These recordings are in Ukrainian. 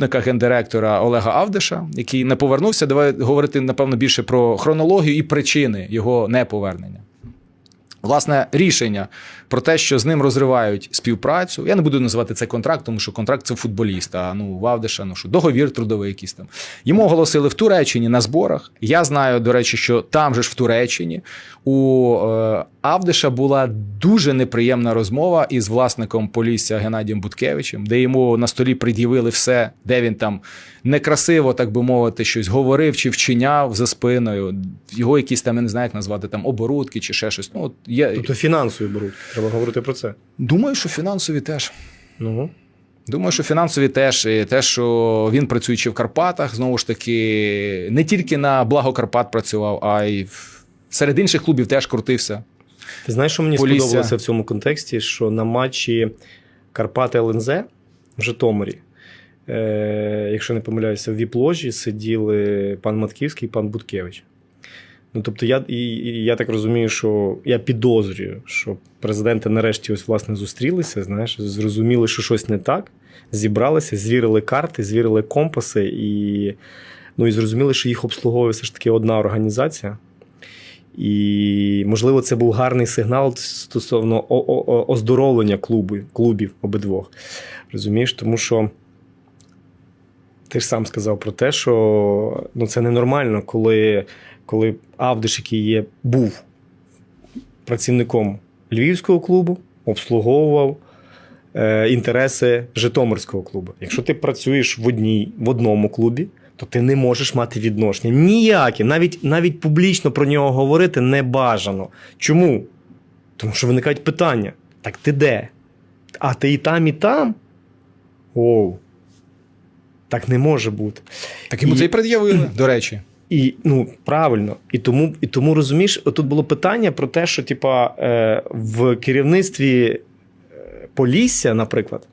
гендиректора Олега Авдиша, який не повернувся. Давай говорити, напевно, більше про хронологію і причини його неповернення. Власне, рішення про те, що з ним розривають співпрацю. Я не буду називати це контракт, тому що контракт це футболіст. А ну Вавдиша, ну що договір трудовий якийсь там. Йому оголосили в Туреччині на зборах. Я знаю, до речі, що там же ж в Туреччині у е, Авдиша була дуже неприємна розмова із власником Полісся Геннадієм Буткевичем, де йому на столі пред'явили все, де він там некрасиво, так би мовити, щось говорив чи вчиняв за спиною. Його якісь там, я не знаю, як назвати там оборудки чи ще щось. Ну, є... Тобто фінансові беруть. Треба говорити про це. Думаю, що фінансові теж. Ну. Думаю, що фінансові теж і те, що він працюючи в Карпатах, знову ж таки, не тільки на благо Карпат працював, а й серед інших клубів теж крутився. Ти знаєш, що мені Полісся. сподобалося в цьому контексті? Що на матчі Карпати ЛНЗ в Житомирі, е, якщо не помиляюся, в віп-ложі сиділи пан Матківський і пан Буткевич. Ну, тобто, я, і, і я так розумію, що я підозрюю, що президенти нарешті ось власне зустрілися, знаєш, зрозуміли, що щось не так, зібралися, звірили карти, звірили компаси і, ну, і зрозуміли, що їх обслуговує все ж таки одна організація. І, можливо, це був гарний сигнал стосовно оздоровлення клубів, клубів обидвох. Розумієш, тому що ти ж сам сказав про те, що ну, це ненормально, коли, коли Авдиш, який є, був працівником Львівського клубу, обслуговував е, інтереси Житомирського клубу. Якщо ти працюєш в одній, в одному клубі, то ти не можеш мати відношення. Ніякі, навіть, навіть публічно про нього говорити не бажано. Чому? Тому що виникають питання: так ти де? А ти і там, і там? Оу. Так не може бути. Так йому І- це і пред'явили, до речі. І ну правильно, і тому, і тому розумієш, тут було питання про те, що типа е, в керівництві е, Полісся, наприклад,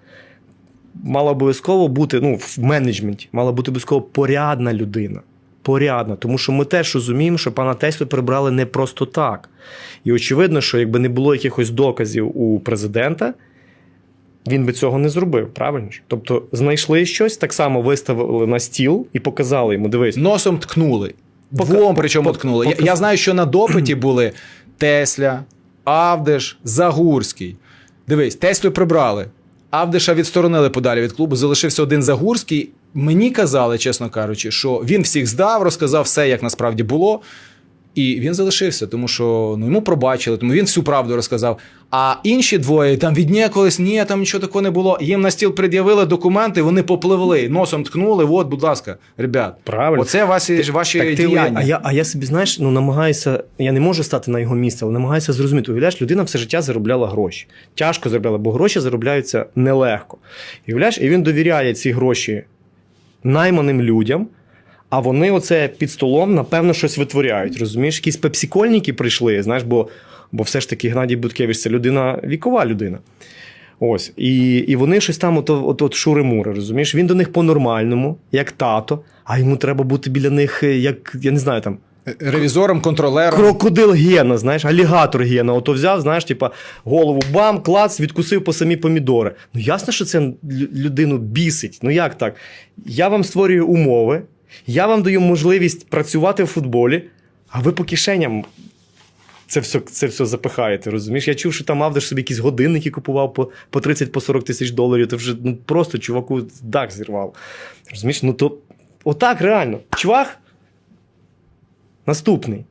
мала обов'язково бути ну, в менеджменті, мала бути обов'язково порядна людина. Порядна, тому що ми теж розуміємо, що пана Теслю прибрали не просто так. І очевидно, що якби не було якихось доказів у президента, він би цього не зробив, правильно ж? Тобто знайшли щось, так само виставили на стіл і показали йому: дивись, Носом ткнули. Пока- Двом причому пок- ткнули. Я, я знаю, що на допиті були Тесля, Авдеш, Загурський. Дивись, Теслю прибрали. Авдеша відсторонили подалі від клубу, залишився один Загурський. Мені казали, чесно кажучи, що він всіх здав, розказав все, як насправді було. І він залишився, тому що ну, йому пробачили, тому він всю правду розказав. А інші двоє там віднікались, ні, там нічого такого не було. Їм на стіл пред'явили документи, вони попливли, носом ткнули. От, будь ласка, ребят. правильно. Оце ваші, ваші Так ти, діяння. а, я, а я собі, знаєш, ну намагаюся, я не можу стати на його місце, але намагаюся зрозуміти. Уявляєш, людина все життя заробляла гроші. Тяжко заробляла, бо гроші заробляються нелегко. Уявляєш, і він довіряє ці гроші найманим людям, а вони оце під столом, напевно, щось витворяють. Розумієш, якісь пепсікольники прийшли, знаєш, бо, бо все ж таки Геннадій Буткевич це людина, вікова людина. Ось. І, і вони щось там, от, от, от шури-мури, розумієш? Він до них по-нормальному, як тато, а йому треба бути біля них, е, як, я не знаю, там, Ревізором, контролером. крокодил Гена, знаєш, алігатор Гена. Ото взяв, знаєш, типа, голову бам, клац, відкусив по самі помідори. Ну, ясно, що це людину бісить. Ну як так? Я вам створюю умови, я вам даю можливість працювати в футболі, а ви по кишеням це все, це все запихаєте, розумієш? Я чув, що там Авдеш собі якісь годинники купував по, по 30-40 тисяч доларів. Це вже ну, просто чуваку дах зірвав. Розумієш? Ну то отак реально. Чувак. Наступний.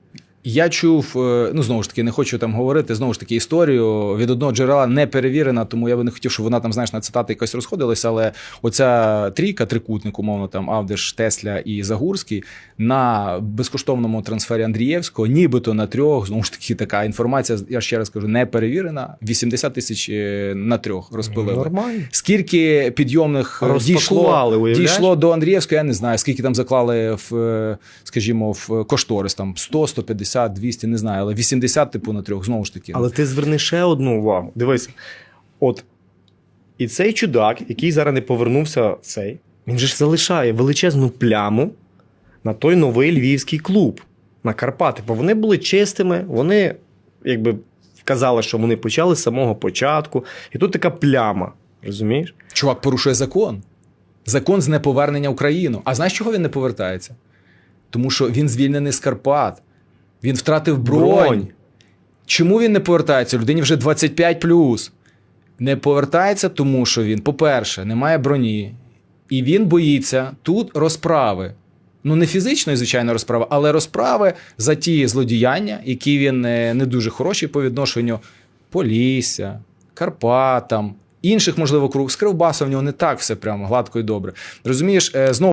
Я чув, е, ну знову ж таки, не хочу там говорити, знову ж таки, історію від одного джерела не перевірена, тому я би не хотів, щоб вона там, знаєш, на цитати якось розходилася, але оця трійка, трикутник, умовно, там Авдеш, Тесля і Загурський на безкоштовному трансфері Андрієвського, нібито на трьох, знову ж таки, така інформація, я ще раз кажу, не перевірена. 80 тисяч е, на трьох розпилили. Нормально. Скільки підйомних е, дійшло, дійшло до Андрієвського, я не знаю, скільки там заклали в, скажімо, в кошторис, там 100, 150, 200, не знаю, але 80, типу, на трьох, знову ж таки. Але ти зверни ще одну увагу. Дивись, от і цей чудак, який зараз не повернувся, цей, він же ж залишає величезну пляму на той новий львівський клуб на Карпати. Бо вони були чистими, вони якби казали, що вони почали з самого початку. І тут така пляма. Розумієш? Чувак порушує закон. Закон з неповернення в Україну. А знаєш, чого він не повертається? Тому що він звільнений з Карпат. Він втратив бронь. Бронь. Чому він не повертається? Людині вже 25 Не повертається, тому що він, по-перше, не має броні, і він боїться тут розправи. Ну, не фізичної, звичайно, розправи, але розправи за ті злодіяння, які він е, не дуже хороші по відношенню Полісся, Карпатам, інших, можливо, круг. З Кривбасом в нього не так все прямо гладко і добре. Розумієш, е, знову.